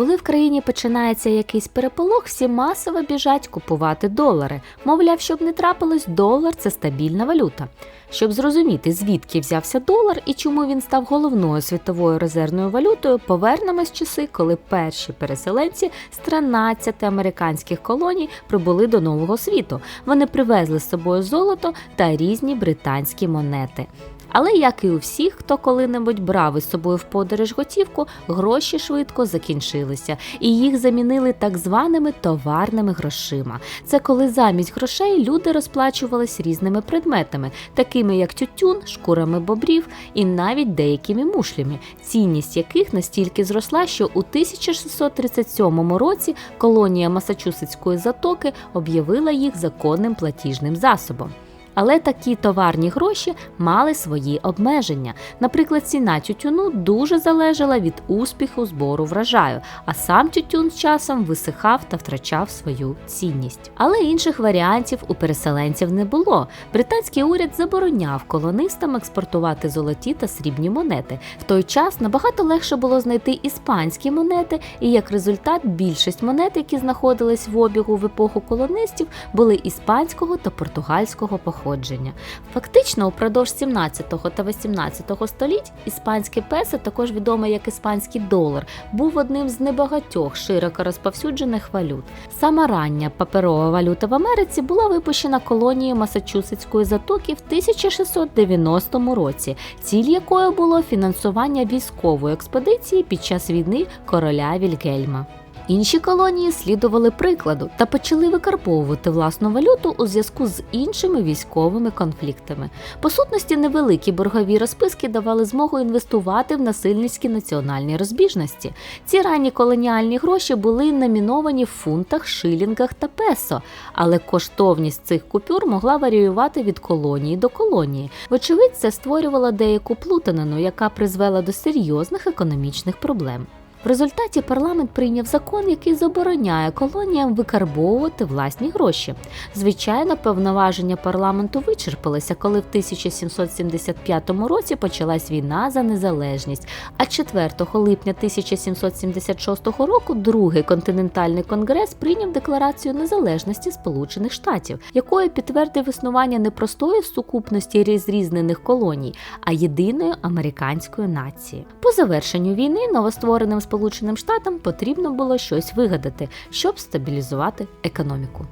Коли в країні починається якийсь переполох, всі масово біжать купувати долари. Мовляв, щоб не трапилось, долар це стабільна валюта. Щоб зрозуміти, звідки взявся долар і чому він став головною світовою резервною валютою, повернемось часи, коли перші переселенці з 13 американських колоній прибули до нового світу. Вони привезли з собою золото та різні британські монети. Але як і у всіх, хто коли-небудь брав із собою в подорож готівку, гроші швидко закінчилися, і їх замінили так званими товарними грошима. Це коли замість грошей люди розплачувались різними предметами, такими як тютюн, шкурами бобрів і навіть деякими мушлями, цінність яких настільки зросла, що у 1637 році колонія Масачусетської затоки об'явила їх законним платіжним засобом. Але такі товарні гроші мали свої обмеження. Наприклад, ціна тютюну дуже залежала від успіху збору врожаю, а сам тютюн з часом висихав та втрачав свою цінність. Але інших варіантів у переселенців не було. Британський уряд забороняв колонистам експортувати золоті та срібні монети. В той час набагато легше було знайти іспанські монети, і як результат, більшість монет, які знаходились в обігу в епоху колонистів, були іспанського та португальського походження походження. Фактично, упродовж 17 та 18 століть іспанське песо, також відоме як іспанський долар, був одним з небагатьох широко розповсюджених валют. Сама рання паперова валюта в Америці була випущена колонією Масачусетської затоки в 1690 році, ціль якої було фінансування військової експедиції під час війни короля Вільгельма. Інші колонії слідували прикладу та почали викарбовувати власну валюту у зв'язку з іншими військовими конфліктами. По сутності, невеликі боргові розписки давали змогу інвестувати в насильницькі національні розбіжності. Ці ранні колоніальні гроші були номіновані в фунтах, шилінгах та песо, але коштовність цих купюр могла варіювати від колонії до колонії. Вочевидь, це створювало деяку плутанину, яка призвела до серйозних економічних проблем. В результаті парламент прийняв закон, який забороняє колоніям викарбовувати власні гроші. Звичайно, повноваження парламенту вичерпалися, коли в 1775 році почалась війна за незалежність. А 4 липня 1776 року другий континентальний конгрес прийняв декларацію незалежності Сполучених Штатів, якою підтвердив існування не простої сукупності розрізнених колоній, а єдиної американської нації. По завершенню війни новоствореним Сполученим Штатам потрібно було щось вигадати, щоб стабілізувати економіку.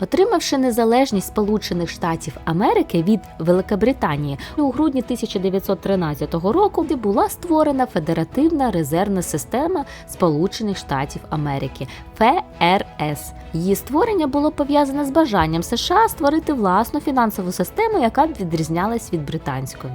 Отримавши незалежність Сполучених Штатів Америки від Великобританії у грудні 1913 року була створена Федеративна резервна система Сполучених Штатів Америки ФРС. Її створення було пов'язане з бажанням США створити власну фінансову систему, яка б відрізнялась від британської.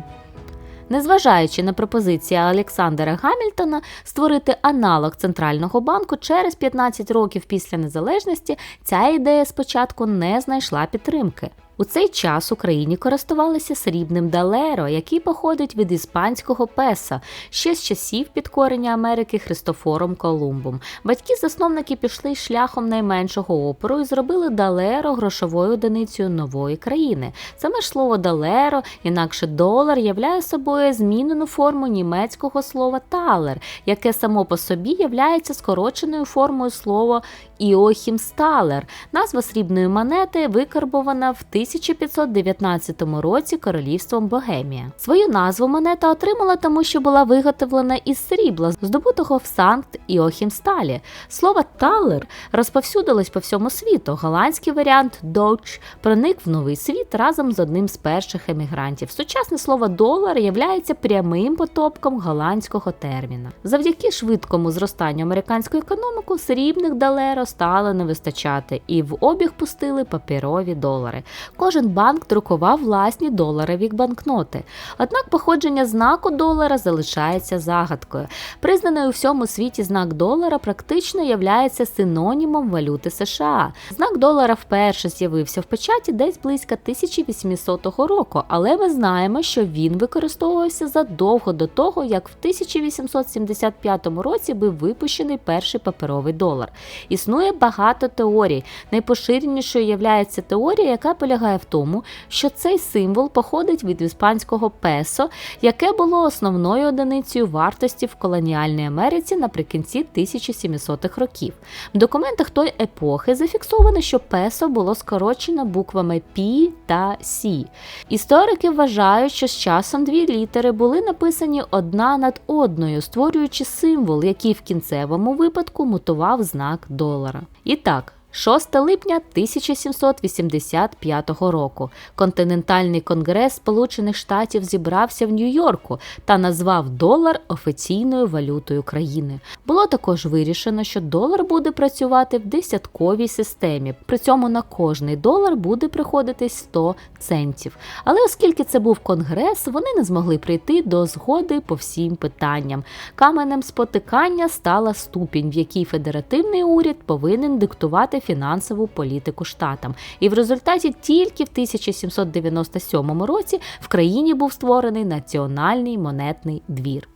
Незважаючи на пропозиції Олександра Гамільтона створити аналог центрального банку через 15 років після незалежності, ця ідея спочатку не знайшла підтримки. У цей час Україні користувалися срібним далеро, який походить від іспанського песа ще з часів підкорення Америки Христофором Колумбом. Батьки-засновники пішли шляхом найменшого опору і зробили далеро грошовою одиницею нової країни. Саме ж слово далеро, інакше долар, являє собою змінену форму німецького слова талер, яке само по собі являється скороченою формою слова Іохімсталер. Назва срібної монети викарбована в 1519 році королівством Богемія. Свою назву монета отримала тому, що була виготовлена із срібла, здобутого в Санкт Іохімсталі. Слово талер розповсюдилось по всьому світу. Голландський варіант Доч проник в новий світ разом з одним з перших емігрантів. Сучасне слово долар являється прямим потопком голландського терміна. Завдяки швидкому зростанню американської економіки срібних далеро стало не вистачати, і в обіг пустили паперові долари. Кожен банк друкував власні доларові банкноти. Однак походження знаку долара залишається загадкою. Признаний у всьому світі знак долара практично являється синонімом валюти США. Знак долара вперше з'явився в печаті десь близько 1800 року, але ми знаємо, що він використовувався задовго до того, як в 1875 році був випущений перший паперовий долар. Існує багато теорій. Найпоширенішою є теорія, яка полягає полягає в тому, що цей символ походить від іспанського песо, яке було основною одиницею вартості в колоніальній Америці наприкінці 1700-х років. В документах тої епохи зафіксовано, що песо було скорочено буквами P та C. Історики вважають, що з часом дві літери були написані одна над одною, створюючи символ, який в кінцевому випадку мутував знак долара. І так. 6 липня 1785 року континентальний конгрес Сполучених Штатів зібрався в Нью-Йорку та назвав долар офіційною валютою країни. Було також вирішено, що долар буде працювати в десятковій системі. При цьому на кожний долар буде приходитись 100 центів. Але оскільки це був конгрес, вони не змогли прийти до згоди по всім питанням. Каменем спотикання стала ступінь, в якій федеративний уряд повинен диктувати фінансову політику штатам. І в результаті тільки в 1797 році в країні був створений національний монетний двір.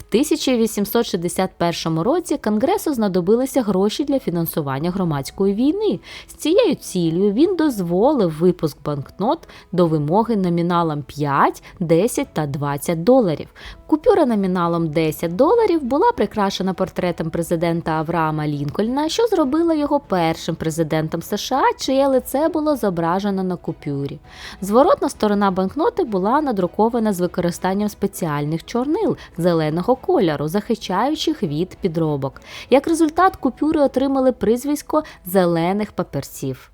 В 1861 році Конгресу знадобилися гроші для фінансування громадської війни. З цією цілею він дозволив випуск банкнот до вимоги номіналом 5, 10 та 20 доларів. Купюра номіналом 10 доларів була прикрашена портретом президента Авраама Лінкольна, що зробило його першим президентом США, чиє лице було зображено на купюрі. Зворотна сторона банкноти була надрукована з використанням спеціальних чорнил зеленого кольору, захищаючих від підробок. Як результат, купюри отримали прізвисько зелених паперців.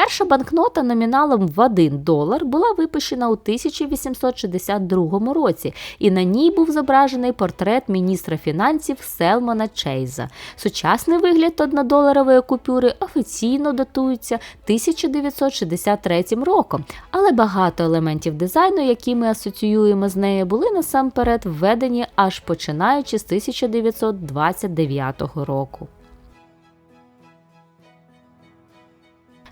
Перша банкнота номіналом в 1 долар була випущена у 1862 році, і на ній був зображений портрет міністра фінансів Селмана Чейза. Сучасний вигляд однодоларової купюри офіційно датується 1963 роком, але багато елементів дизайну, які ми асоціюємо з нею, були насамперед введені аж починаючи з 1929 року.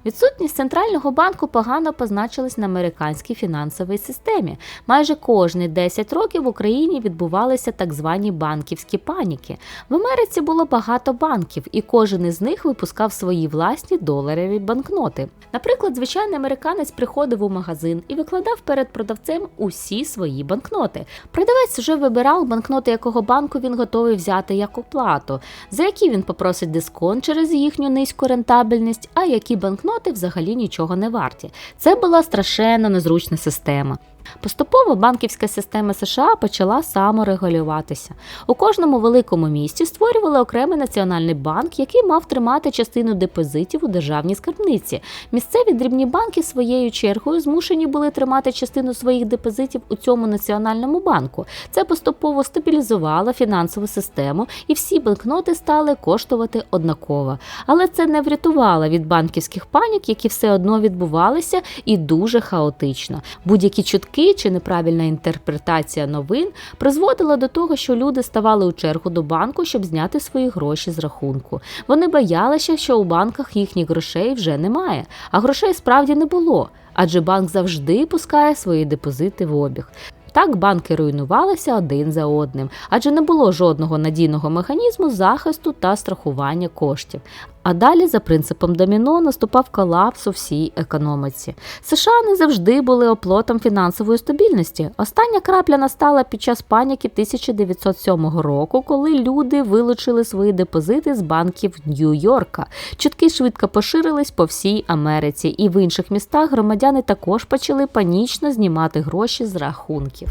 Відсутність центрального банку погано позначилась на американській фінансовій системі. Майже кожні 10 років в Україні відбувалися так звані банківські паніки. В Америці було багато банків, і кожен із них випускав свої власні доларові банкноти. Наприклад, звичайний американець приходив у магазин і викладав перед продавцем усі свої банкноти. Продавець вже вибирав банкноти, якого банку він готовий взяти як оплату, за які він попросить дисконт через їхню низьку рентабельність, а які банкноти банкноти взагалі нічого не варті. Це була страшенно незручна система. Поступово банківська система США почала саморегулюватися. У кожному великому місті створювали окремий національний банк, який мав тримати частину депозитів у державній скарбниці. Місцеві дрібні банки своєю чергою змушені були тримати частину своїх депозитів у цьому національному банку. Це поступово стабілізувало фінансову систему, і всі банкноти стали коштувати однаково. Але це не врятувало від банківських панік, які все одно відбувалися, і дуже хаотично. Будь-які чутки помилки чи неправильна інтерпретація новин призводила до того, що люди ставали у чергу до банку, щоб зняти свої гроші з рахунку. Вони боялися, що у банках їхніх грошей вже немає, а грошей справді не було. Адже банк завжди пускає свої депозити в обіг. Так банки руйнувалися один за одним, адже не було жодного надійного механізму захисту та страхування коштів. А далі, за принципом доміно, наступав колапс у всій економіці. США не завжди були оплотом фінансової стабільності. Остання крапля настала під час паніки 1907 року, коли люди вилучили свої депозити з банків Нью-Йорка. Чутки швидко поширились по всій Америці, і в інших містах громадяни також почали панічно знімати гроші з рахунків.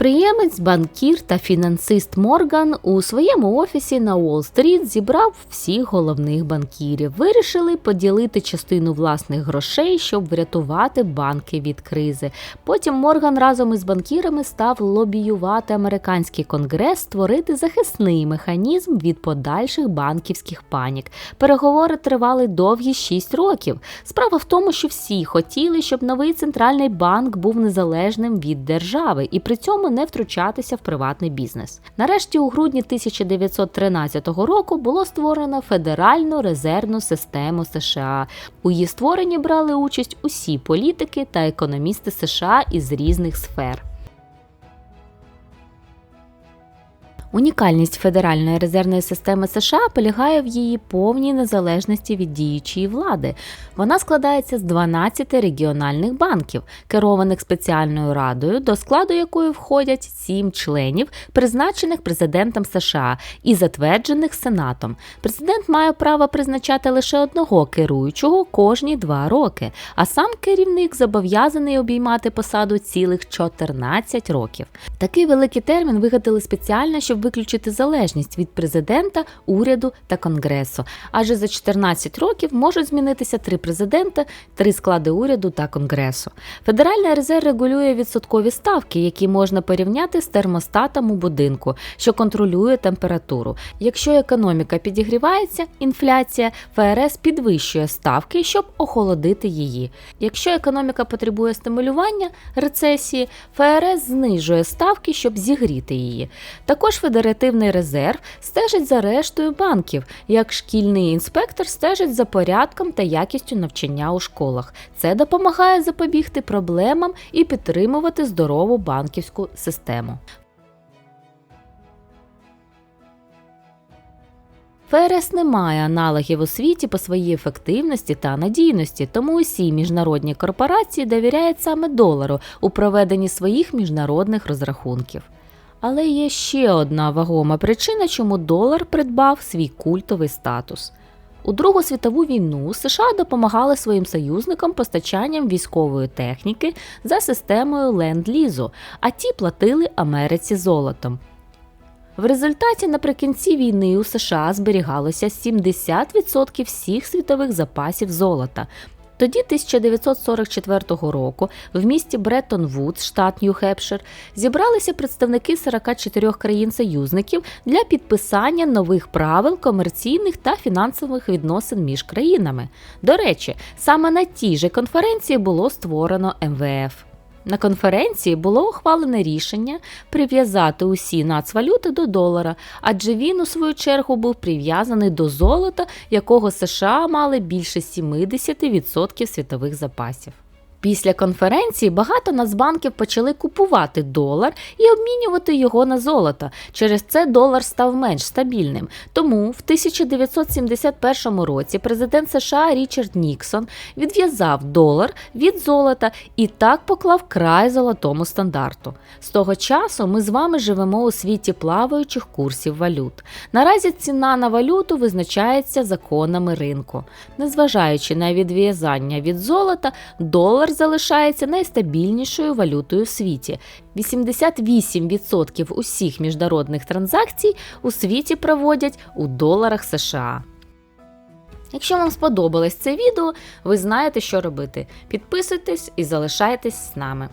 Підприємець, банкір та фінансист Морган у своєму офісі на Уолл-стріт зібрав всіх головних банкірів. Вирішили поділити частину власних грошей, щоб врятувати банки від кризи. Потім Морган разом із банкірами став лобіювати американський конгрес, створити захисний механізм від подальших банківських панік. Переговори тривали довгі 6 років. Справа в тому, що всі хотіли, щоб новий центральний банк був незалежним від держави і при цьому не втручатися в приватний бізнес. Нарешті, у грудні 1913 року було створено Федеральну резервну систему США. У її створенні брали участь усі політики та економісти США із різних сфер. Унікальність Федеральної резервної системи США полягає в її повній незалежності від діючої влади. Вона складається з 12 регіональних банків, керованих спеціальною радою, до складу якої входять 7 членів, призначених президентом США і затверджених Сенатом. Президент має право призначати лише одного керуючого кожні два роки, а сам керівник зобов'язаний обіймати посаду цілих 14 років. Такий великий термін вигадали спеціально, щоб виключити залежність від президента, уряду та конгресу. Адже за 14 років можуть змінитися три президента, три склади уряду та конгресу. Федеральний резерв регулює відсоткові ставки, які можна порівняти з термостатом у будинку, що контролює температуру. Якщо економіка підігрівається, інфляція, ФРС підвищує ставки, щоб охолодити її. Якщо економіка потребує стимулювання рецесії, ФРС знижує ставки, щоб зігріти її. Також Федеративний резерв стежить за рештою банків, як шкільний інспектор стежить за порядком та якістю навчання у школах. Це допомагає запобігти проблемам і підтримувати здорову банківську систему. ФРС не має аналогів у світі по своїй ефективності та надійності, тому усі міжнародні корпорації довіряють саме долару у проведенні своїх міжнародних розрахунків. Але є ще одна вагома причина, чому долар придбав свій культовий статус. У Другу світову війну США допомагали своїм союзникам постачанням військової техніки за системою ленд-лізу, а ті платили Америці золотом. В результаті наприкінці війни у США зберігалося 70% всіх світових запасів золота. Тоді, 1944 року, в місті Бреттон Вудс, штат Нью-Хепшир, зібралися представники 44 країн-союзників для підписання нових правил комерційних та фінансових відносин між країнами. До речі, саме на тій же конференції було створено МВФ. На конференції було ухвалене рішення прив'язати усі нацвалюти до долара, адже він, у свою чергу, був прив'язаний до золота, якого США мали більше 70% світових запасів. Після конференції багато нацбанків почали купувати долар і обмінювати його на золото. Через це долар став менш стабільним. Тому в 1971 році президент США Річард Ніксон відв'язав долар від золота і так поклав край золотому стандарту. З того часу ми з вами живемо у світі плаваючих курсів валют. Наразі ціна на валюту визначається законами ринку. Незважаючи на відв'язання від золота, долар залишається найстабільнішою валютою в світі. 88% усіх міжнародних транзакцій у світі проводять у доларах США. Якщо вам сподобалось це відео, ви знаєте, що робити. Підписуйтесь і залишайтесь з нами.